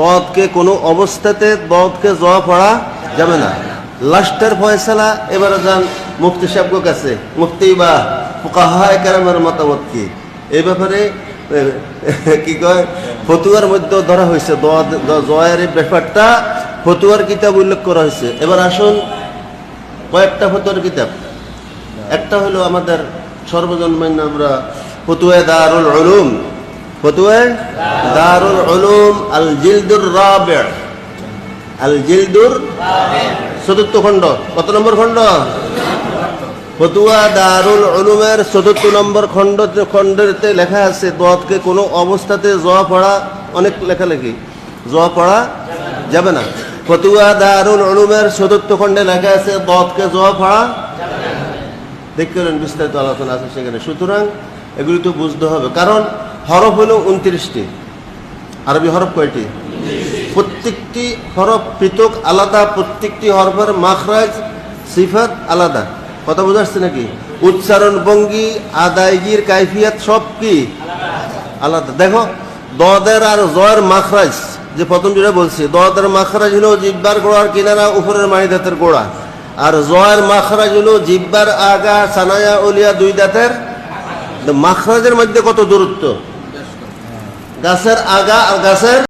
দদকে কোনো অবস্থাতে দদকে জয়া পড়া যাবে না। লাস্টের ফয়সালা, এবারে যান মুফতি সাহেব কাছে। মুফতি বা ফুকাহায় মতামত কি? এই ব্যাপারে কি কয়? ফতুয়ার মধ্যে ধরা হয়েছে জয়ের ব্যাপারটা। ফতুয়ার কিতাব উল্লেখ করা হয়েছে। এবার আসুন কয়েকটা ফতুয়ার কিতাব। একটা হলো আমাদের সর্বজন্মান্য আমরা ফতুয়া দারুল উলুম। ফতুয়া, দারুল উলুম আল জিলদুর আল জিলদুর চতুর্থ খণ্ড, কত নম্বর খণ্ড? ফতুয়া চতুর্থ নম্বর খণ্ড লেখা আছে, দোয়াতকে কোনো অবস্থাতে জোয়া পড়া, অনেক লেখালেখি। জোয়া পড়া যাবে না। ফতুয়া, দারুল উলুমের চতুর্থ খণ্ডে লেখা আছে, দোয়াতকে জোয়া পড়া দেখলেন বিস্তারিত আলোচনা আছে সেখানে। সুতরাং এগুলি তো বুঝতে হবে। কারণ হরফ হলো উনত্রিশটি। আরবি হরফ কয়টি? প্রত্যেকটি হরফ পৃথক, আলাদা। প্রত্যেকটি হরফের মাখরাজ, সিফাত আলাদা। কথা বোঝাচ্ছে নাকি? উচ্চারণ ভঙ্গি, আদায়গির কাইফিয়াত সব কি? আলাদা। দেখো, দদের আর জয়ের মাখরাজ, যে প্রথম যেটা বলছি, দদের মাখরাজ হলো জিব্বার গোড়ার কিনারা, উপরের মানি দাঁতের গোড়া। আর জয়ের মাখরাজ হলো জিব্বার আগা, সানায়া, উলিয়া, দুই দাঁতের। মাখরাজের মধ্যে কত দূরত্ব? গাছের আগা আর গাছের